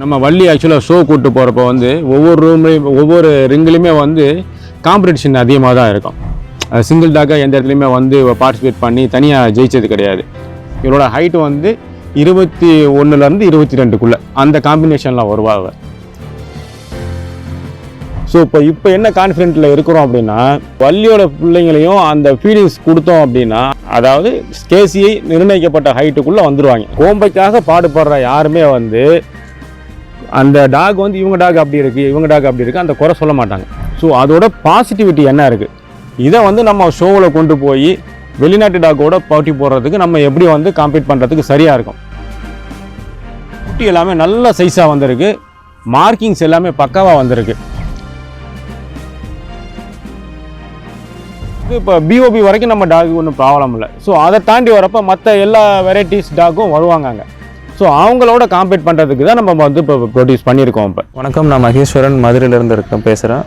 நம்ம வள்ளி ஆக்சுவலாக ஷோ கூப்பிட்டு போகிறப்ப வந்து ஒவ்வொரு ரூம்லேயும் ஒவ்வொரு ரிங்கிலையுமே வந்து காம்படிஷன் அதிகமாக தான் இருக்கும். சிங்கிள் டாக்காக எந்த இடத்துலையுமே வந்து பார்ட்டிசிபேட் பண்ணி தனியாக ஜெயிச்சது கிடையாது. இவரோட ஹைட் வந்து இருபத்தி ஒன்றுலேருந்து இருபத்தி ரெண்டுக்குள்ளே அந்த காம்பினேஷனில் வருவாங்க ஸோ இப்போ இப்போ என்ன கான்ஃபிடென்ட்டில் இருக்கிறோம் அப்படின்னா வள்ளியோட பிள்ளைங்களையும் அந்த ஃபீலிங்ஸ் கொடுத்தோம் அப்படின்னா அதாவது கேசியை நிர்ணயிக்கப்பட்ட ஹைட்டுக்குள்ளே வந்துடுவாங்க கோம்பைக்காக பாடுபடுற யாருமே வந்து அந்த டாக் வந்து இவங்க டாக் அப்படி இருக்குது இவங்க டாக் அப்படி இருக்குது அந்த குறை சொல்ல மாட்டாங்க. ஸோ அதோட பாசிட்டிவிட்டி என்ன இருக்குது இதை வந்து நம்ம ஷோவில் கொண்டு போய் வெளிநாட்டு டாக்கோட போட்டி போடுறதுக்கு நம்ம எப்படி வந்து காம்பீட் பண்ணுறதுக்கு சரியாக இருக்கும்? குட்டி எல்லாமே நல்ல சைஸாக வந்திருக்கு. மார்க்கிங்ஸ் எல்லாமே பக்காவாக வந்திருக்கு. இப்போ பிஓபி வரைக்கும் நம்ம டாக் ஒன்றும் ப்ராப்ளம் இல்லை. ஸோ அதை தாண்டி வரப்போ மற்ற எல்லா வெரைட்டிஸ் டாக்கும் வருவாங்க அங்கே. ஸோ அவங்களோட காம்பீட் பண்ணுறதுக்கு தான் நம்ம வந்து இப்போ ப்ரொடியூஸ் பண்ணியிருக்கோம் இப்போ. வணக்கம் நான் மகேஸ்வரன் மதுரையிலேருந்து இருக்கேன் பேசுகிறேன்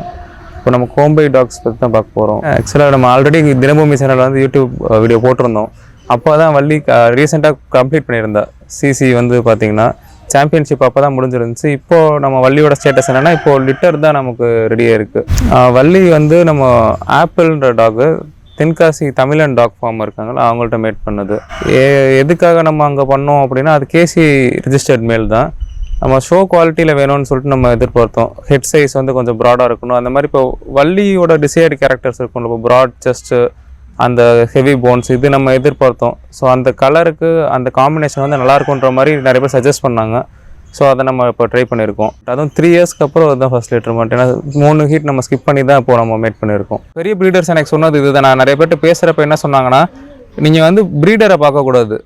இப்போ நம்ம கோம்பை டாக்ஸ் பற்றி தான் பார்க்க போகிறோம் ஆக்சுவலாக நம்ம ஆல்ரெடி தினபூமி சேனலில் வந்து யூடியூப் வீடியோ போட்டிருந்தோம். அப்போ தான் வள்ளி ரீசெண்டாக கம்ப்ளீட் பண்ணியிருந்தா. சிசி வந்து பார்த்தீங்கன்னா சாம்பியன்ஷிப் அப்போ தான் முடிஞ்சிருந்துச்சு. இப்போது நம்ம வள்ளியோட ஸ்டேட்டஸ் என்னென்னா இப்போது லிட்டர் தான் நமக்கு ரெடியாக இருக்குது வள்ளி வந்து நம்ம ஆப்பிள்ன்ற டாகு தென்காசி தமிழன் டாக் ஃபார்ம் இருக்காங்களா அவங்கள்ட்ட மேட் பண்ணது. ஏ எதுக்காக நம்ம அங்கே பண்ணோம் அப்படின்னா அது கேசி ரிஜிஸ்டர்ட் மேல் தான். நம்ம ஷோ குவாலிட்டியில் வேணும்னு சொல்லிட்டு நம்ம எதிர்பார்த்தோம். ஹெட் சைஸ் வந்து கொஞ்சம் ப்ராடாக இருக்கணும். அந்த மாதிரி இப்போ வள்ளியோட டிசைர்டு கேரக்டர்ஸ் இருக்கும் இப்போ ப்ராட் செஸ்ட்டு அந்த ஹெவி போன்ஸ் இது நம்ம எதிர்பார்த்தோம். ஸோ அந்த கலருக்கு அந்த காம்பினேஷன் வந்து நல்லாயிருக்குன்ற மாதிரி நிறைய பேர் சஜஸ்ட் பண்ணாங்க. ஸோ அதை நம்ம இப்போ ட்ரை பண்ணியிருக்கோம். அதுவும் த்ரீ இயர்ஸ்க்கு அப்புறம் அதுதான் ஃபஸ்ட் லிட்டர் மட்டும். ஏன்னா மூணு ஹீட் நம்ம ஸ்கிப் பண்ணி தான் இப்போ நம்ம மேட் பண்ணியிருக்கோம். பெரிய ப்ரீடர்ஸ் எனக்கு சொன்னது இதுதான். நான் நிறைய பேர்கிட்ட பேசுகிறப்ப என்ன சொன்னாங்கன்னா நீங்கள் வந்து ப்ரீடரை பார்க்கக்கூடாது.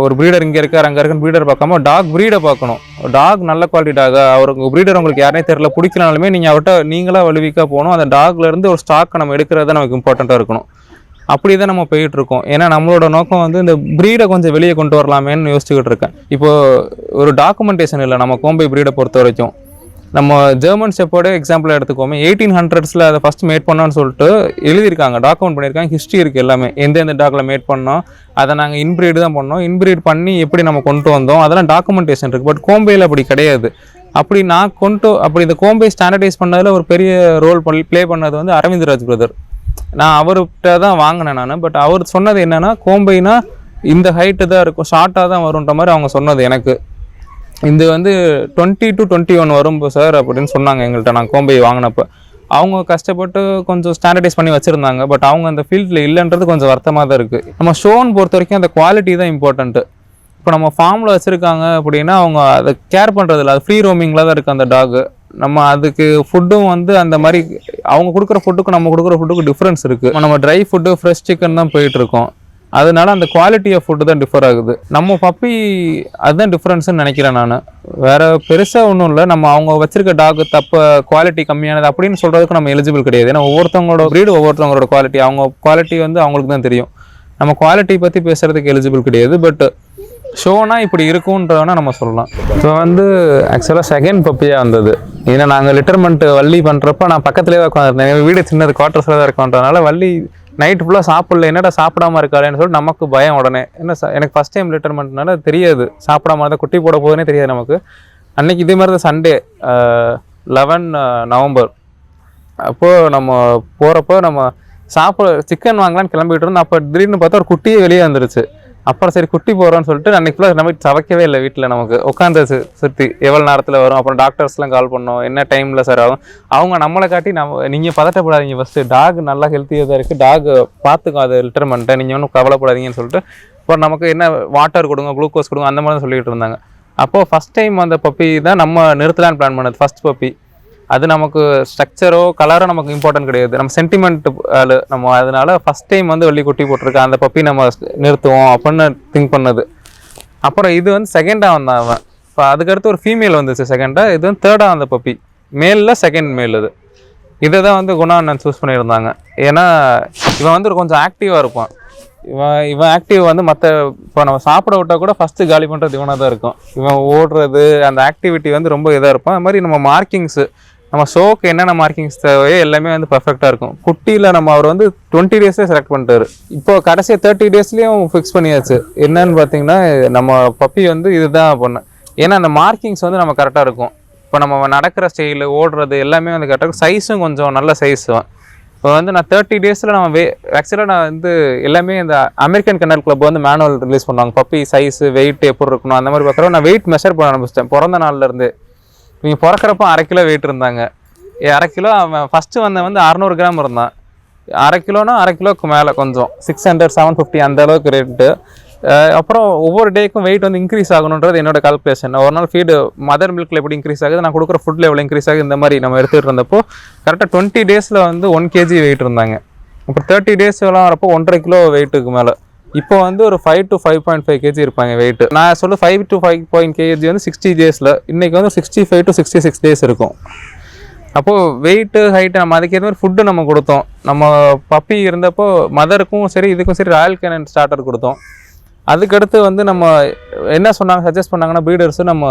ஒரு ப்ரீடர் இங்கே இருக்கார் அங்கே இருக்குன்னு ப்ரீடர் பார்க்காம டாக் ப்ரீடை பார்க்கணும். டாக் நல்ல குவாலிட்டி டாக அவருக்கு ப்ரீடர் உங்களுக்கு யாரையும் தெரியல. பிடிக்கலனாலுமே நீங்கள் அவர்கிட்ட நீங்களாக வலுவிக்காக போகணும். அந்த டாக்லேருந்து ஒரு ஸ்டாக்கை நம்ம எடுக்கிறது நமக்கு இம்பார்ட்டண்ட்டாக இருக்கணும். அப்படி தான் நம்ம போயிட்டு இருக்கோம் ஏன்னா நம்மளோட நோக்கம் வந்து இந்த ப்ரீடை கொஞ்சம் வெளியே கொண்டு வரலாமேன்னு யோசிச்சுக்கிட்டு இருக்கேன். இப்போ ஒரு டாக்குமெண்டேஷன் இல்லை நம்ம கோம்பை ப்ரீடை பொறுத்த வரைக்கும் நம்ம ஜெர்மன் செப்போட எக்ஸாம்பிள் எடுத்துக்கோமே எயிட்டீன் ஹண்ட்ரட்ஸில் அதை ஃபஸ்ட் மேட் பண்ணோன்னு சொல்லிட்டு எழுதியிருக்காங்க டாக்குமெண்ட் பண்ணியிருக்காங்க ஹிஸ்ட்ரி இருக்குது எல்லாமே. எந்தெந்த டாக்கில் மேட் பண்ணோம் அதை நாங்கள் இன்பிரீடு தான் பண்ணோம். இன்பிரீட் பண்ணி எப்படி நம்ம கொண்டு வந்தோம் அதெல்லாம் டாக்குமெண்டேஷன் இருக்குது பட் கோம்பையில் அப்படி கிடையாது. அப்படி நான் கொண்டு அப்படி இந்த கோம்பை ஸ்டாண்டர்டைஸ் பண்ணதில் ஒரு பெரிய ரோல் பண்ணி ப்ளே பண்ணது வந்து அரவிந்த் ராஜ் பிரதர் நான் அவர்கிட்ட தான் வாங்கினேன் நான். பட் அவர் சொன்னது என்னென்னா கோம்பைனா இந்த ஹைட்டு தான் இருக்கும் ஷார்ட்டாக தான் வருன்ற மாதிரி அவங்க சொன்னது எனக்கு. இது வந்து டுவெண்ட்டி டு டுவெண்ட்டி ஒன் வரும் சார் அப்படின்னு சொன்னாங்க எங்கள்கிட்ட நான் கோம்பை வாங்கினப்போ. அவங்க கஷ்டப்பட்டு கொஞ்சம் ஸ்டாண்டர்டைஸ் பண்ணி வச்சுருந்தாங்க. பட் அவங்க அந்த ஃபீல்டில் இல்லைன்றது கொஞ்சம் வருத்தமாக தான் இருக்குது நம்ம ஷோன் பொறுத்த வரைக்கும் அந்த குவாலிட்டி தான் இம்பார்ட்டண்ட்டு இப்போ நம்ம ஃபார்மில் வச்சுருக்காங்க அப்படின்னா அவங்க அதை கேர் பண்ணுறதில்ல அது ஃப்ரீ ரோமிங்கில் தான் இருக்குது அந்த டாகு நம்ம அதுக்கு ஃபுட்டும் வந்து அந்த மாதிரி அவங்க கொடுக்குற ஃபுட்டுக்கும் நம்ம கொடுக்குற ஃபுட்டுக்கும் டிஃப்ரென்ஸ் இருக்குது நம்ம ட்ரை ஃபுட்டு ஃப்ரெஷ் சிக்கன் தான் போயிட்டுருக்கோம். அதனால அந்த குவாலிட்டி ஆஃப் ஃபுட்டு தான் டிஃபர் ஆகுது. நம்ம பப்பி அதுதான் டிஃப்ரென்ஸ்னு நினைக்கிறேன் நான். வேறு பெருசாக ஒன்றும் இல்லை. நம்ம அவங்க வச்சிருக்க டாக் தப்ப குவாலிட்டி கம்மியானது அப்படின்னு சொல்கிறதுக்கு நம்ம எலிஜிபிள் கிடையாது. ஏன்னா ஒவ்வொருத்தவங்களோட ப்ரீடு ஒவ்வொருத்தவங்களோட குவாலிட்டி அவங்க குவாலிட்டி வந்து அவங்களுக்கு தான் தெரியும். நம்ம குவாலிட்டி பற்றி பேசுகிறதுக்கு எலிஜிபிள் கிடையாது. பட் ஷோனா இப்படி இருக்கும்ன்றவனா நம்ம சொல்லலாம். இப்போ வந்து ஆக்சுவலாக செகண்ட் பப்பியாக வந்தது. ஏன்னா நாங்கள் லிட்டர்மெண்ட் வள்ளி பண்ணுறப்ப நான் பக்கத்துலேயே உட்காந்துருந்தேன் எங்கள் வீடு சின்னது குவார்ட்டர்ஸில் தான் இருக்கோன்றதுனால வள்ளி நைட் ஃபுல்லாக சாப்பிடல. என்னடா சாப்பிடாம இருக்காளேன்னு சொல்லிட்டு நமக்கு பயம் உடனே. என்ன ச- எனக்கு ஃபஸ்ட் டைம் லிட்டர்மெண்ட்னால தெரியாது. சாப்பிடாம இருந்தால் குட்டி போட போகுதுன்னே தெரியாது நமக்கு. அன்றைக்கி இதே மாதிரி தான் சண்டே லெவன் நவம்பர். அப்போது நம்ம போகிறப்போ நம்ம சாப்பிட சிக்கன் வாங்கலாம்னு கிளம்பிட்டு இருந்தோம். அப்போ திடீர்னு பார்த்தா ஒரு குட்டியே வெளியே வந்துருச்சு. அப்புறம் சரி குட்டி போகிறோன்னு சொல்லிட்டு அன்னைக்கு ஃபுல்லாக நம்ம சவைக்கவே இல்லை வீட்டில் நமக்கு. உட்காந்து சுற்றி எவ்வளோ நேரத்தில் வரும்? அப்புறம் டாக்டர்ஸ்லாம் கால் பண்ணோம். என்ன டைமில் சார் ஆகும்? அவங்க நம்மளை காட்டி நம்ம நீங்கள் பதட்டப்படாதீங்க ஃபஸ்ட்டு டாக் நல்லா ஹெல்த்தியாக தான் இருக்குது டாக் பார்த்துக்கும் அது லிட்டர்மெண்ட்டை நீங்கள் ஒன்றும் கவலைப்படாதீங்கன்னு சொல்லிட்டு இப்போ நமக்கு என்ன வாட்டர் கொடுங்க குளுக்கோஸ் கொடுங்க அந்த மாதிரி தான் சொல்லிக்கிட்டு இருந்தாங்க. அப்போது ஃபஸ்ட் டைம் அந்த பப்பி தான் நம்ம நிறுத்தலான்னு பிளான் பண்ணது. ஃபர்ஸ்ட் பப்பி அது நமக்கு ஸ்ட்ரக்சரோ கலரோ நமக்கு இம்பார்ட்டன்ட் கிடையாது. நம்ம சென்டிமெண்ட் ஆள் நம்ம அதனால ஃபஸ்ட் டைம் வந்து வெள்ளி குட்டி போட்டிருக்கா அந்த பப்பி நம்ம நிறுத்துவோம் அப்படின்னு திங்க் பண்ணது. அப்புறம் இது வந்து செகண்டாக வந்தான் அவன். இப்போ அதுக்கடுத்து ஒரு ஃபீமேல் வந்துச்சு செகண்டாக இது வந்து தேர்டாக வந்த பப்பி மேலில் செகண்ட் மேல் இது இதை தான் வந்து குணா அண்ணன் சூஸ் பண்ணியிருந்தாங்க. ஏன்னா இவன் வந்து கொஞ்சம் ஆக்டிவாக இருப்பான். இவன் இவன் ஆக்டிவ் வந்து மற்ற இப்போ நம்ம சாப்பிட விட்டா கூட ஃபஸ்ட்டு காலி பண்ணுறது இவனாக தான் இருக்கும். இவன் ஓடுறது அந்த ஆக்டிவிட்டி வந்து ரொம்ப இதாக இருப்பான். அது மாதிரி நம்ம மார்க்கிங்ஸு நம்ம ஷோக்கு என்னென்ன மார்க்கிங்ஸ் தேவையோ எல்லாமே வந்து பர்ஃபெக்டாக இருக்கும். குட்டியில் நம்ம அவர் வந்து டுவெண்ட்டி டேஸ்லேயே செலக்ட் பண்ணிட்டாரு. இப்போ கடைசியாக தேர்ட்டி டேஸ்லேயும் ஃபிக்ஸ் பண்ணியாச்சு. என்னன்னு பார்த்தீங்கன்னா நம்ம பப்பி வந்து இதுதான் பண்ணேன் ஏன்னா அந்த மார்க்கிங்ஸ் வந்து நம்ம கரெக்டாக இருக்கும். இப்போ நம்ம நடக்கிற ஸ்டைலு ஓடுறது எல்லாமே வந்து கரெக்டாக இருக்கும். சைஸும் கொஞ்சம் நல்ல சைஸ் இப்போ வந்து நான் தேர்ட்டி டேஸில் நம்ம வே ஆக்சுவலாக நான் வந்து எல்லாமே இந்த அமெரிக்கன் கன்னல் கிளப் வந்து மேனுவல் ரிலீஸ் பண்ணுவாங்க. பப்பி சைஸு வெயிட் எப்படி இருக்கணும் அந்த மாதிரி பார்க்குறோம் நான் வெயிட் மெஷர் பண்ண ஆரம்பிச்சிட்டேன். பிறந்த நாள்லேருந்து இவங்க பிறக்கிறப்ப அரை கிலோ வெயிட் இருந்தாங்க. அரை கிலோ அவன் ஃபஸ்ட்டு வந்தவன் வந்து அறநூறு கிராம் இருந்தான். அரை கிலோனா அரை கிலோக்கு மேலே கொஞ்சம். சிக்ஸ் ஹண்ட்ரட் செவன் ஃபிஃப்டி அந்த அளவுக்கு ரேட்டு அப்புறம் ஒவ்வொரு டேக்கும் வெயிட் வந்து இன்க்ரீஸ் ஆகணுன்றது என்னோட கால்குலேஷன் ஒரு நாள் ஃபீடு மதர் மில்கில் எப்படி இன்க்ரீஸ் ஆகுது நான் கொடுக்குற ஃபுட்டில் எவ்வளோ இன்க்ரீஸ் ஆகுது இந்த மாதிரி நம்ம எடுத்துகிட்டு இருந்தப்போ கரெக்டாக டுவெண்ட்டி டேஸில் வந்து ஒன் கேஜி வெயிட் இருந்தாங்க. அப்புறம் தேர்ட்டி டேஸ் எல்லாம் வரப்போ ஒன்றரை கிலோ வெயிட்டுக்கு மேலே. இப்போ வந்து ஒரு five to five point five KG இருப்பாங்க வெயிட் நான் சொல்ல five to five point KG வந்து சிக்ஸ்டி டேஸில் இன்றைக்கி வந்து sixty five to sixty six days இருக்கும். அப்போது வெயிட்டு ஹைட்டு நம்ம அதுக்கேற்ற மாதிரி ஃபுட்டு நம்ம கொடுத்தோம். நம்ம பப்பி இருந்தப்போ மதருக்கும் சரி இதுக்கும் சரி ராயல் கேனன் ஸ்டார்டர் கொடுத்தோம். அதுக்கடுத்து வந்து நம்ம என்ன சொன்னாங்க சஜஸ்ட் பண்ணாங்கன்னா பீடர்ஸும் நம்ம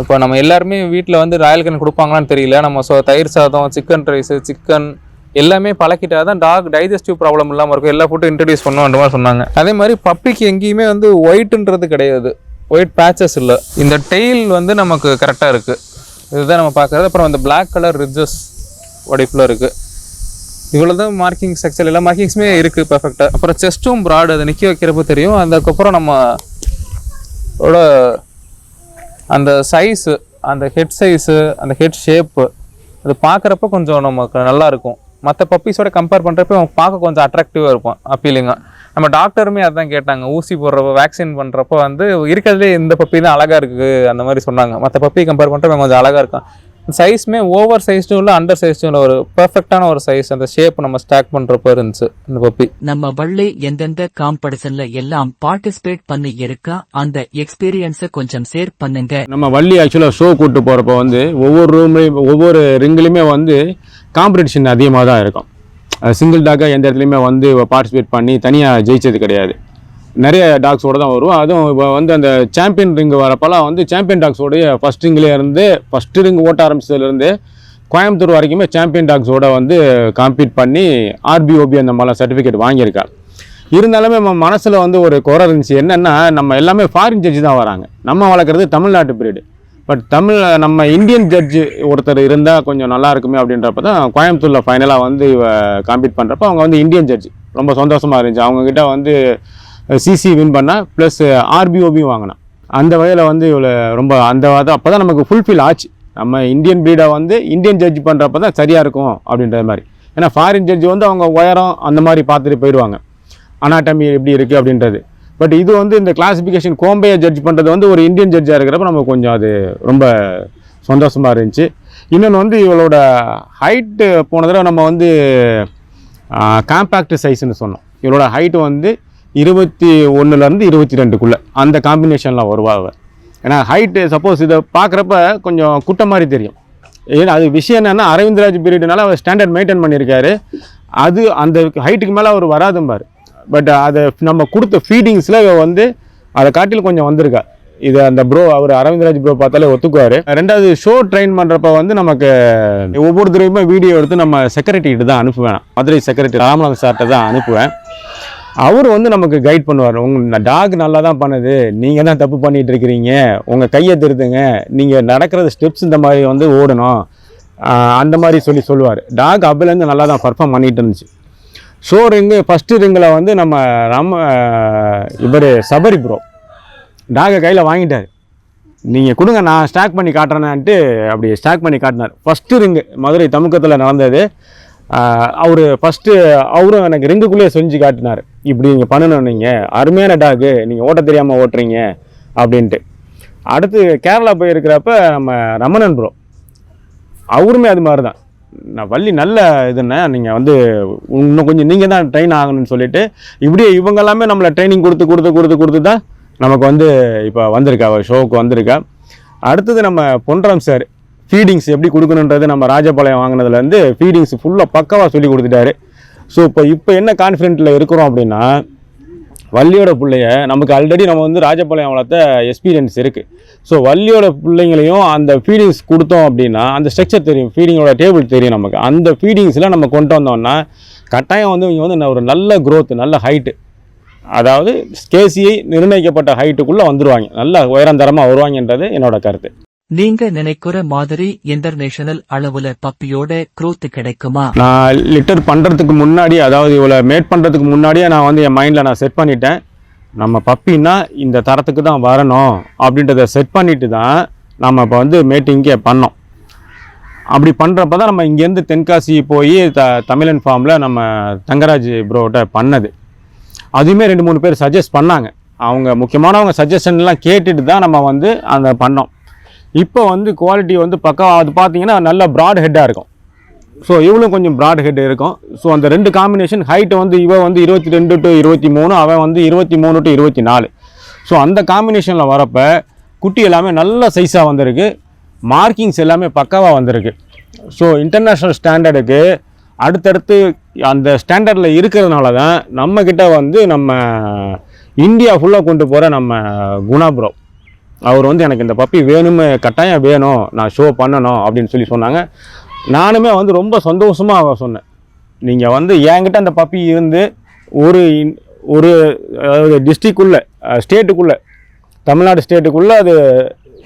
இப்போ நம்ம எல்லாருமே வீட்டில் வந்து ராயல் கேன் கொடுப்பாங்களான்னு தெரியல. நம்ம ஸோ தயிர் சாதம் சிக்கன் ரைஸு சிக்கன் எல்லாமே பழக்கிட்டா தான் டாக் டைஜஸ்டிவ் ப்ராப்ளம் இல்லாமல் இருக்கும். எல்லா ஃபுட்டும் இன்ட்ரடியூஸ் பண்ணுவோன்ற மாதிரி சொன்னாங்க. அதே மாதிரி பப்பிக்கு எங்கேயுமே வந்து ஒயிட்ன்றது கிடையாது. ஒயிட் பேச்சஸ் இல்லை. இந்த டெய்ல் வந்து நமக்கு கரெக்டாக இருக்குது இதுதான் நம்ம பார்க்குறது. அப்புறம் அந்த பிளாக் கலர் ரிட்ஜஸ் உடைப்பில் இருக்குது இவ்வளோ தான் மார்க்கிங் செக்ஷன் எல்லா மார்க்கிங்ஸுமே இருக்குது பர்ஃபெக்டாக அப்புறம் செஸ்ட்டும் ப்ராட் அதை நிற்க வைக்கிறப்ப தெரியும். அதுக்கப்புறம் நம்ம அந்த சைஸு அந்த ஹெட் சைஸு அந்த ஹெட் ஷேப்பு அது பார்க்குறப்ப கொஞ்சம் நமக்கு நல்லா இருக்கும். மற்ற பப்பீஸோட கம்பேர் பண்ணுறப்ப அவன் பார்க்க கொஞ்சம் அட்ராக்டிவாக இருப்பான் அப்பீலிங்காக நம்ம டாக்டருமே அதான் கேட்டாங்க ஊசி போடுறப்ப வேக்சின் பண்ணுறப்ப வந்து இருக்கிறதுலே இந்த பப்பி தான் அழகாக இருக்குது அந்த மாதிரி சொன்னாங்க. மற்ற பப்பி கம்பேர் பண்ணுறப்ப கொஞ்சம் அழகாக இருக்கும் சைஸ்மே ஓவர் சைஸ்டும் இல்லை அண்டர் சைஸ்டும் இல்லை ஒரு பெர்ஃபெக்டான ஒரு சைஸ் அந்த ஷேப் நம்ம ஸ்டாக் பண்ணுறப்ப இருந்துச்சு இந்த பப்பி நம்ம வள்ளி எந்தெந்த காம்படிஷன்ல எல்லாம் பார்ட்டிசிபேட் பண்ணி இருக்கா அந்த எக்ஸ்பீரியன்ஸ கொஞ்சம் ஷேர் பண்ணுங்க. நம்ம வள்ளி ஆக்சுவலாக ஷோ கூட்டு போகிறப்ப வந்து ஒவ்வொரு ரூம்லேயும் ஒவ்வொரு ரிங்லையுமே வந்து காம்படிஷன் அதிகமாக தான் இருக்கும் சிங்கிள் டாக்காக எந்த இடத்துலையுமே வந்து பார்ட்டிசிபேட் பண்ணி தனியாக ஜெயிச்சது கிடையாது. நிறைய டாக்ஸோடு தான் வருவோம். அதுவும் இப்போ வந்து அந்த சாம்பியன் ரிங்கு வரப்போலாம் வந்து சாம்பியன் டாக்ஸோடைய ஃபஸ்ட் ரிங்லேயே இருந்து ஃபஸ்ட் ரிங் ஓட்ட ஆரம்பிச்சதுலேருந்து கோயம்புத்தூர் வரைக்குமே சாம்பியன் டாக்ஸோட வந்து காம்பீட் பண்ணி ஆர்பிஓபி அந்த மாதிரிலாம் சர்டிஃபிகேட் வாங்கியிருக்கா. இருந்தாலுமே நம்ம மனசில் வந்து ஒரு குறை இருந்துச்சு. என்னென்னா நம்ம எல்லாமே ஃபாரின் ஜட்ஜி தான் வராங்க. நம்ம வளர்க்குறது தமிழ்நாட்டு பிரீடு பட் தமிழ் நம்ம இந்தியன் ஜட்ஜு ஒருத்தர் இருந்தால் கொஞ்சம் நல்லா இருக்குமே அப்படின்றப்ப தான் கோயம்புத்தூரில் ஃபைனலாக வந்து இவ காம்பீட் பண்ணுறப்ப அவங்க வந்து இந்தியன் ஜட்ஜ் ரொம்ப சந்தோஷமாக இருந்துச்சு. அவங்கக்கிட்ட வந்து சிசி வின் பண்ணா ப்ளஸ் ஆர்பிஓபியும் வாங்கினேன் அந்த வகையில் வந்து இவ்வளோ ரொம்ப அந்த அப்போ தான் நமக்கு ஃபுல்ஃபில் ஆச்சு. நம்ம இந்தியன் பிரீடை வந்து இந்தியன் ஜட்ஜ் பண்ணுறப்ப தான் சரியாக இருக்கும் அப்படின்ற மாதிரி. ஏன்னா ஃபாரின் ஜட்ஜ் வந்து அவங்க உயரம் அந்த மாதிரி பார்த்துட்டு போயிடுவாங்க. அனாட்டமி எப்படி இருக்குது அப்படின்றது. பட் இது வந்து இந்த கிளாசிஃபிகேஷன் கோம்பையை ஜட்ஜ் பண்ணுறது வந்து ஒரு இந்தியன் ஜட்ஜாக இருக்கிறப்ப நமக்கு கொஞ்சம் அது ரொம்ப சந்தோஷமாக இருந்துச்சு. இன்னொன்று வந்து இவளோட ஹைட்டு போன தடவை நம்ம வந்து காம்பேக்ட் சைஸ்னு சொன்னோம். இவளோட ஹைட்டு வந்து இருபத்தி ஒன்றுலேருந்து இருபத்தி ரெண்டுக்குள்ளே அந்த காம்பினேஷனில் வருவா ஏன்னா ஹைட்டு சப்போஸ் இதை பார்க்குறப்ப கொஞ்சம் குட்டை மாதிரி தெரியும். ஏன்னா அது விஷயம் என்னென்னா அரவிந்த்ராஜ் பீரியட்னால அவர் ஸ்டாண்டர்ட் மெயின்டைன் பண்ணியிருக்காரு. அது அந்த ஹைட்டுக்கு மேலே அவர் வராதும்பார். பட் uh, அதை நம்ம கொடுத்த ஃபீடிங்ஸில் வந்து அதை காட்டில் கொஞ்சம் வந்திருக்கா. இது அந்த ப்ரோ அவர் அரவிந்தராஜ் ப்ரோ பார்த்தாலே ஒத்துக்குவார். ரெண்டாவது ஷோ ட்ரெயின் பண்ணுறப்ப வந்து நமக்கு ஒவ்வொரு தடவையுமே வீடியோ எடுத்து நம்ம செக்ரட்டரிகிட்ட தான் அனுப்புவேன் மதுரை செக்ரட்டரி ராமநாதன் சார்கிட்ட தான் அனுப்புவேன். அவர் வந்து நமக்கு கைட் பண்ணுவார். உங்க டாக் நல்லா தான் பண்ணுது. நீங்கள் தான் தப்பு பண்ணிகிட்டு இருக்கிறீங்க? உங்கள் கையை திருத்துங்க. நீங்கள் நடக்கிறது ஸ்டெப்ஸ் இந்த மாதிரி வந்து ஓடணும். அந்த மாதிரி சொல்லி சொல்லுவார். டாக் அப்போலேருந்து நல்லா தான் பர்ஃபார்ம் பண்ணிகிட்டு இருந்துச்சு. ஷோ ரிங்கு ஃபஸ்ட்டு ரிங்கில் வந்து நம்ம ராம இவர் சபரி ப்ரோ டாகை கையில் வாங்கிட்டார். நீங்கள் கொடுங்க நான் ஸ்டாக் பண்ணி காட்டுறேனான்ட்டு அப்படி ஸ்டாக் பண்ணி காட்டினார். ஃபஸ்ட்டு ரிங்கு மதுரை தமிழகத்தில் நடந்தது. அவர் ஃபஸ்ட்டு அவரும் எனக்கு ரிங்குக்குள்ளேயே செஞ்சு காட்டினார். இப்படி நீங்கள் பண்ணணும் நீங்கள் அருமையான டாகு நீங்கள் ஓட்ட தெரியாமல் ஓட்டுறீங்க அப்படின்ட்டு. அடுத்து கேரளா போயிருக்கிறப்ப நம்ம ரமணன் ப்ரோ அவருமே அது மாதிரி தான் நான் வள்ளி நல்ல இதுண்ணே நீங்கள் வந்து இன்னும் கொஞ்சம் நீங்கள் தான் ட்ரெயின் ஆகணும்னு சொல்லிட்டு இப்படியே இவங்க எல்லாமே நம்மளை ட்ரைனிங் கொடுத்து கொடுத்து கொடுத்து கொடுத்து தான் நமக்கு வந்து இப்போ வந்திருக்கா ஷோவுக்கு வந்திருக்கா. அடுத்தது நம்ம பொன்ராம் சார் ஃபீடிங்ஸ் எப்படி கொடுக்கணுன்றது நம்ம ராஜபாளையம் வாங்கினதுலேருந்து ஃபீடிங்ஸ் ஃபுல்லாக பக்கவாக சொல்லி கொடுத்துட்டாரு. ஸோ இப்போ இப்போ என்ன கான்ஃபிடென்ட்டில் இருக்கிறோம் அப்படின்னா வள்ளியோட பிள்ளைய நமக்கு ஆல்ரெடி நம்ம வந்து ராஜபாளையம் வளர்த்த எக்ஸ்பீரியன்ஸ் இருக்குது ஸோ வள்ளியோட பிள்ளைங்களையும் அந்த ஃபீடிங்ஸ் கொடுத்தோம் அப்படின்னா அந்த ஸ்ட்ரக்சர் தெரியும் ஃபீடிங்கோட டேபிள் தெரியும் நமக்கு. அந்த ஃபீடிங்ஸ்லாம் நம்ம கொண்டு வந்தோம்னா கட்டாயம் வந்து இவங்க வந்து ஒரு நல்ல க்ரோத் நல்ல ஹைட்டு அதாவது கேசிஐ நிர்ணயிக்கப்பட்ட ஹைட்டுக்குள்ளே வந்துடுவாங்க நல்ல உயரந்தரமாக வருவாங்கன்றது என்னோட கருத்து. நீங்க நினைக்கிற மாதிரி இன்டர்நேஷனல் அளவுல பப்பியோட குரோத் கிடைக்குமா? நான் லிட்டர் பண்ணுறதுக்கு முன்னாடி அதாவது இவ்வளவு மேட் பண்ணுறதுக்கு முன்னாடியே நான் வந்து என் மைண்டில் நான் செட் பண்ணிட்டேன். நம்ம பப்பின்னா இந்த தரத்துக்கு தான் வரணும் அப்படின்றத செட் பண்ணிட்டு தான் நம்ம இப்போ வந்து மேட்டிங்கே பண்ணோம். அப்படி பண்ணுறப்ப தான் நம்ம இங்கேருந்து தென்காசி போய் த தமிழன் ஃபார்மில் நம்ம தங்கராஜ் ப்ரோட்ட பண்ணது. அதுவுமே ரெண்டு மூணு பேர் சஜஸ்ட் பண்ணாங்க. அவங்க முக்கியமானவங்க சஜஷன்லாம் கேட்டுட்டு தான் நம்ம வந்து அந்த பண்ணோம். இப்போ வந்து குவாலிட்டி வந்து பக்கம் அது பார்த்தீங்கன்னா நல்ல ப்ராட் ஹெட்டாக இருக்கும். ஸோ இவளும் கொஞ்சம் ப்ராட் ஹெட் இருக்கும். ஸோ அந்த ரெண்டு காம்பினேஷன் ஹைட்டு வந்து இவ வந்து இருபத்தி ரெண்டு டு இருபத்தி மூணு அவன் வந்து இருபத்தி மூணு டு இருபத்தி நாலு. ஸோ அந்த காம்பினேஷனில் வரப்போ குட்டி எல்லாமே நல்ல சைஸாக வந்திருக்கு. மார்க்கிங்ஸ் எல்லாமே பக்காவாக வந்திருக்கு. ஸோ இன்டர்நேஷ்னல் ஸ்டாண்டர்டுக்கு அடுத்தடுத்து அந்த ஸ்டாண்டர்டில் இருக்கிறதுனால தான் நம்மக்கிட்ட வந்து நம்ம இந்தியா ஃபுல்லாக கொண்டு போகிற நம்ம குணாபுரம். அவர் வந்து எனக்கு இந்த பப்பி வேணுமே கட்டாயம் வேணும் நான் ஷோ பண்ணணும் அப்படின்னு சொல்லி சொன்னாங்க. நானுமே வந்து ரொம்ப சந்தோஷமாக சொன்னேன். நீங்கள் வந்து என்கிட்ட அந்த பப்பி இருந்து ஒரு இன்- ஒரு அதாவது டிஸ்ட்ரிக்குள்ளே ஸ்டேட்டுக்குள்ளே தமிழ்நாடு ஸ்டேட்டுக்குள்ளே அது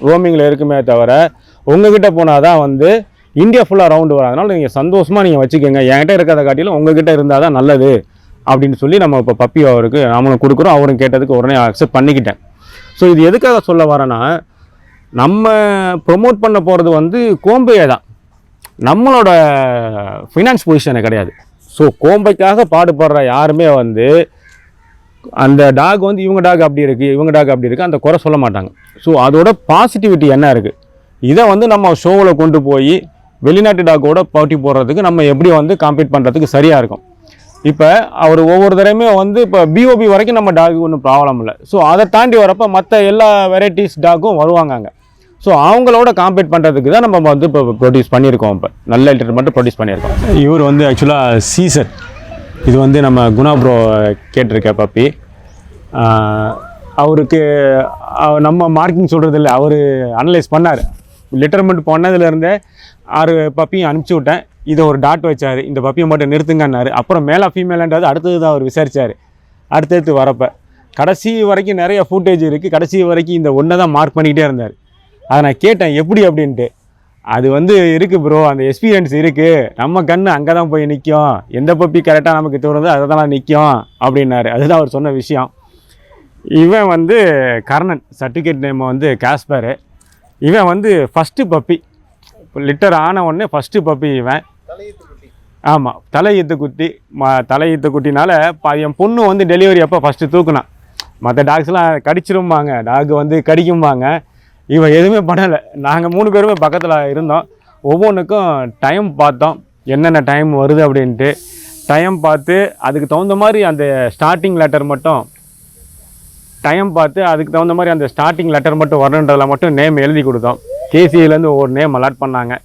ரோமிங்கில் இருக்குமே தவிர உங்ககிட்ட போனால் தான் வந்து இந்தியா ஃபுல்லாக ரவுண்டு வரும். அதனால் நீங்கள் சந்தோஷமாக நீங்கள் வச்சுக்கோங்க. என்கிட்ட இருக்கிறத காட்டிலும் உங்ககிட்ட இருந்தால் தான் நல்லது அப்படின்னு சொல்லி நம்ம இப்போ பப்பி அவருக்கு நாமளும் கொடுக்குறோம். அவரும் கேட்டதுக்கு உடனே அக்செப்ட் பண்ணிக்கிட்டேன். ஸோ இது எதுக்காக சொல்ல வரேன்னா நம்ம ப்ரொமோட் பண்ண போகிறது வந்து கோம்பையே தான். நம்மளோட ஃபினான்ஸ் பொசிஷனை கிடையாது. ஸோ கோம்பைக்காக பாடுபடுற யாருமே வந்து அந்த டாக் வந்து இவங்க டாக் அப்படி இருக்குது இவங்க டாக் அப்படி இருக்குது அந்த குறை சொல்ல மாட்டாங்க. ஸோ அதோட பாசிட்டிவிட்டி என்ன இருக்குது இதை வந்து நம்ம ஷோவில் கொண்டு போய் வெளிநாட்டு டாக்கோட போட்டி போடுறதுக்கு நம்ம எப்படி வந்து காம்பீட் பண்ணுறதுக்கு சரியாக இருக்கும்? இப்போ அவர் ஒவ்வொரு தடவையுமே வந்து இப்போ பிஓபி வரைக்கும் நம்ம டாக்கு ஒன்றும் ப்ராப்ளம் இல்லை. ஸோ அதை தாண்டி வரப்போ மற்ற எல்லா வெரைட்டிஸ் டாக்கும் வருவாங்க அங்கே. ஸோ அவங்களோட காம்பேட் பண்ணுறதுக்கு தான் நம்ம வந்து இப்போ ப்ரொடியூஸ் பண்ணியிருக்கோம் இப்போ. நல்ல லிட்டர் மட்டும் ப்ரொடியூஸ் பண்ணியிருக்கோம். இவர் வந்து ஆக்சுவலாக சீசர் இது வந்து நம்ம குணா ப்ரோ கேட்டிருக்க பப்பி அவருக்கு நம்ம மார்க்கிங் சொல்கிறது இல்லை அவர் அனலைஸ் பண்ணார். லிட்டர்மெண்ட் பண்ணதுலேருந்தே ஆறு பப்பியும் அனுப்பிச்சி விட்டேன். இதை ஒரு டாட் வச்சார். இந்த பப்பியை மட்டும் நிறுத்துங்கன்னாரு. அப்புறம் மேலே ஃபீமேலான்றது அடுத்தது தான் அவர் விசாரிச்சார். அடுத்தடுத்து வரப்போ. கடைசி வரைக்கும் நிறைய ஃபுட்டேஜ் இருக்குது கடைசி வரைக்கும் இந்த ஒன்றை தான் மார்க் பண்ணிக்கிட்டே இருந்தார். அதை நான் கேட்டேன் எப்படி? அப்படின்ட்டு. அது வந்து இருக்குது ப்ரோ அந்த எக்ஸ்பீரியன்ஸ் இருக்குது நம்ம கண்ணு அங்கே தான் போய் நிற்கும் எந்த பப்பி கரெக்டாக நமக்கு தோணுதோ அதை தான் நிற்கும் அப்படின்னாரு. அதுதான் அவர் சொன்ன விஷயம். இவன் வந்து கர்ணன். சர்டிஃபிகேட் நேம் வந்து காஸ்பரு இவன் வந்து ஃபஸ்ட்டு பப்பி லிட்டர் ஆன உடனே ஃபஸ்ட்டு பப்பி இவன். ஆமாம் தலையீத்து குட்டி ம தலையீத்து குட்டினால என் பொண்ணு வந்து டெலிவரி அப்போ ஃபஸ்ட்டு தூக்குனான் மற்ற டாக்ஸ்லாம் கடிச்சிரும்பாங்க டாக் வந்து கடிக்கும்பாங்க. இவன் எதுவுமே பண்ணலை. நாங்கள் மூணு பேருமே பக்கத்தில் இருந்தோம். ஒவ்வொன்றுக்கும் டைம் பார்த்தோம். என்னென்ன டைம் வருது அப்படின்ட்டு. டைம் பார்த்து அதுக்கு தகுந்த மாதிரி அந்த ஸ்டார்டிங் லெட்டர் மட்டும் டைம் பார்த்து அதுக்கு தகுந்த மாதிரி அந்த ஸ்டார்டிங் லெட்டர் மட்டும் வரணுன்றதில் மட்டும் நேம் எழுதி கொடுத்தோம். கேசியிலேருந்து ஒவ்வொரு நேம் அலாட் பண்ணாங்க.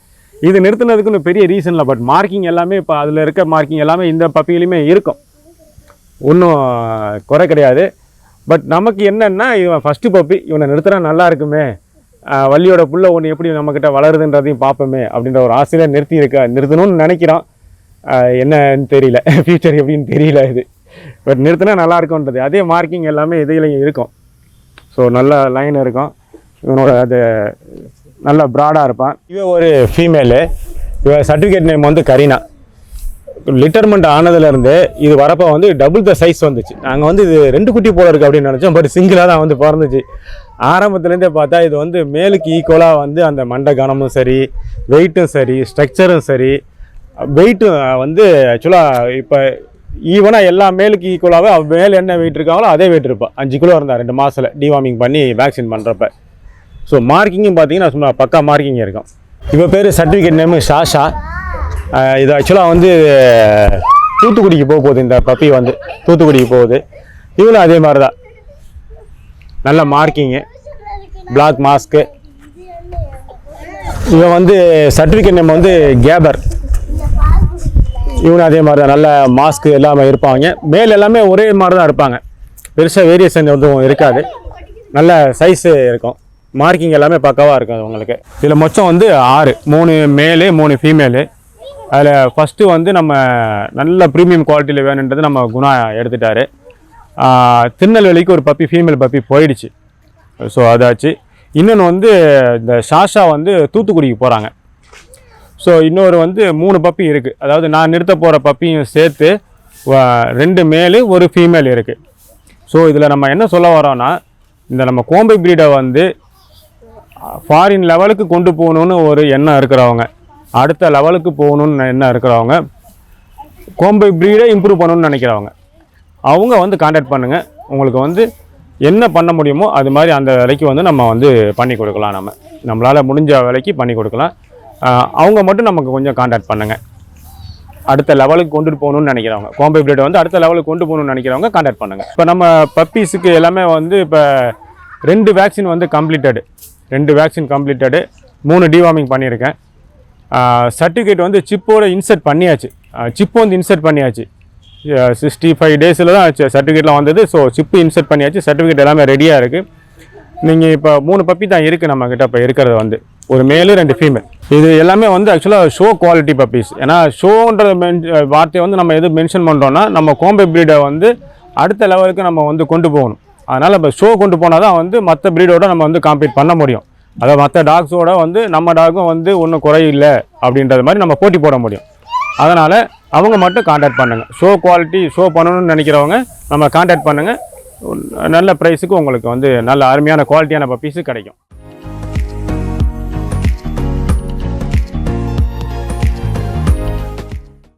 இது நிறுத்தினதுக்குன்னு பெரிய ரீசன் இல்லை. பட் மார்க்கிங் எல்லாமே இப்போ அதில் இருக்க மார்க்கிங் எல்லாமே இந்த பப்பியிலையுமே இருக்கும். ஒன்றும் குறை கிடையாது. பட் நமக்கு என்னென்னா இவன் ஃபஸ்ட்டு பப்பி இவனை நிறுத்தினா நல்லா இருக்குமே. வள்ளியோட புள்ள ஒன்று எப்படி நம்மக்கிட்ட வளருதுன்றதையும் பார்ப்போமே அப்படின்ற ஒரு ஆசையில் நிறுத்தி இருக்க நிறுத்தணும்னு நினைக்கிறான். என்னன்னு தெரியல. ஃபியூச்சர் எப்படின்னு தெரியல இது. பட் நிறுத்தினா நல்லா இருக்கும்ன்றது. அதே மார்க்கிங் எல்லாமே இதுலையும் இருக்கும். ஸோ நல்ல லைன் இருக்கும். இவனோட அது நல்ல ப்ராடாக இருப்பான். இவன் ஒரு ஃபீமேலு இவன் சர்டிஃபிகேட் நேம் வந்து கரீனா. லிட்டர்மெண்ட் ஆனதுலேருந்து இது வரப்போ வந்து டபுள் த சைஸ் வந்துச்சு. நாங்கள் வந்து இது ரெண்டு குட்டி போல இருக்குது அப்படின்னு நினச்சோம். பட் சிங்கிளாக தான் வந்து பிறந்துச்சு. ஆரம்பத்துலேருந்தே பார்த்தா இது வந்து மேலுக்கு ஈக்குவலாக வந்து அந்த மண்டை கனமும் சரி வெயிட்டும் சரி ஸ்ட்ரக்சரும் சரி. வெயிட்டும் வந்து ஆக்சுவலாக இப்போ ஈவனாக எல்லா மேலுக்கு ஈக்குவலாகவே மேல் என்ன வெயிட் இருக்காங்களோ அதே வெயிட் இருப்பாள் அஞ்சு கிலோ இருந்தால் ரெண்டு மாதத்தில் டிவார்மிங் பண்ணி வேக்சின் பண்ணுறப்ப ஸோ மார்க்கிங்கும் பார்த்தீங்கன்னா சும்மா பக்கா மார்க்கிங் இருக்கும். இப்போ பேர் சர்டிஃபிகேட் நேமு ஷாஷா. இது ஆக்சுவலாக வந்து தூத்துக்குடிக்கு போக போகுது. இந்த பப்பி வந்து தூத்துக்குடிக்கு போகுது. இவளும் அதே மாதிரி தான் நல்ல மார்க்கிங்கு பிளாக் மாஸ்க்கு இவன் வந்து சர்டிஃபிகேட் நேம் வந்து கேபர். இவனும் அதே மாதிரி தான் நல்ல மாஸ்க்கு எல்லாமே இருப்பாங்க. மேல் எல்லாமே ஒரே மாதிரி தான் இருப்பாங்க. பெருசாக வேரியேஷன் எதுவும் இருக்காது. நல்ல சைஸு இருக்கும். மார்க்கிங் எல்லாமே பக்காவாக இருக்கும் உங்களுக்கு. இதில் மொத்தம் வந்து ஆறு. மூணு மேலு மூணு ஃபீமேலு அதில் ஃபஸ்ட்டு வந்து நம்ம நல்ல ப்ரீமியம் குவாலிட்டியில் வேணுன்றது நம்ம குணா எடுத்துட்டாரு. திருநெல்வேலிக்கு ஒரு பப்பி ஃபீமேல் பப்பி போயிடுச்சு. ஸோ அதாச்சு. இன்னொன்று வந்து இந்த ஷாஷா வந்து தூத்துக்குடிக்கு போகிறாங்க ஸோ இன்னொரு வந்து மூணு பப்பி இருக்குது அதாவது நான் நிறுத்த போகிற பப்பியும் சேர்த்து ரெண்டு மேலு ஒரு ஃபீமேல் இருக்குது ஸோ இதில் நம்ம என்ன சொல்ல வரோன்னா இந்த நம்ம கோம்பை ப்ரீடை வந்து ஃபாரின் லெவலுக்கு கொண்டு போகணுன்னு ஒரு எண்ணம் இருக்கிறவங்க. அடுத்த லெவலுக்கு போகணுன்னு எண்ணம் இருக்கிறவங்க. கோம்பை ப்ரீடை இம்ப்ரூவ் பண்ணணும்னு நினைக்கிறவங்க. அவங்க வந்து காண்டாக்ட் பண்ணுங்கள் உங்களுக்கு வந்து என்ன பண்ண முடியுமோ அது மாதிரி அந்த விலைக்கு வந்து நம்ம வந்து பண்ணி கொடுக்கலாம் நம்ம. நம்மளால் முடிஞ்ச விலைக்கு பண்ணி கொடுக்கலாம். அவங்க மட்டும் நமக்கு கொஞ்சம் காண்டாக்ட் பண்ணுங்கள் அடுத்த லெவலுக்கு கொண்டுட்டு போகணும்னு நினைக்கிறவங்க. கோம்பை ப்ரீடை வந்து அடுத்த லெவலுக்கு கொண்டு போகணும்னு நினைக்கிறவங்க காண்டாக்ட் பண்ணுங்கள் இப்போ நம்ம பப்பீஸுக்கு எல்லாமே வந்து இப்போ ரெண்டு வேக்சின் வந்து கம்ப்ளீட்டடு ரெண்டு வேக்சின் கம்ப்ளீட்டடு மூணு டிவார்மிங் பண்ணியிருக்கேன். சர்டிஃபிகேட் வந்து சிப்போட இன்சர்ட் பண்ணியாச்சு. சிப்பு வந்து இன்சர்ட் பண்ணியாச்சு. சிக்ஸ்டி ஃபைவ் டேஸில் தான் சர்டிஃபிகேட்லாம் வந்தது. ஸோ சிப்பு இன்சர்ட் பண்ணியாச்சு. சர்டிஃபிகேட் எல்லாமே ரெடியாக இருக்குது நீங்கள் இப்போ மூணு பப்பி தான் இருக்குது நம்மக்கிட்ட இப்போ இருக்கிறது வந்து. ஒரு மேலு ரெண்டு ஃபீமேல் இது எல்லாமே வந்து ஆக்சுவலாக ஷோ குவாலிட்டி பப்பீஸ் ஏன்னா ஷோன்ற மென் வார்த்தையை வந்து நம்ம எது மென்ஷன் பண்ணுறோன்னா நம்ம கோம்பை ப்ரீடை வந்து அடுத்த லெவலுக்கு நம்ம வந்து கொண்டு போகணும். அதனால் இப்போ ஷோ கொண்டு போனால் தான் வந்து மற்ற ப்ரீடோட நம்ம வந்து காம்பீட் பண்ண முடியும். அதாவது மற்ற டாக்ஸோட வந்து நம்ம டாகும் வந்து ஒன்றும் குறையில்லை அப்படின்றது மாதிரி நம்ம போட்டி போட முடியும். அதனால் அவங்க மட்டும் காண்டாக்ட் பண்ணுங்கள் ஷோ குவாலிட்டி ஷோ பண்ணணும்னு நினைக்கிறவங்க நம்ம காண்டாக்ட் பண்ணுங்கள் நல்ல ப்ரைஸுக்கு உங்களுக்கு வந்து நல்ல அருமையான குவாலிட்டியான பப்பீஸு கிடைக்கும்.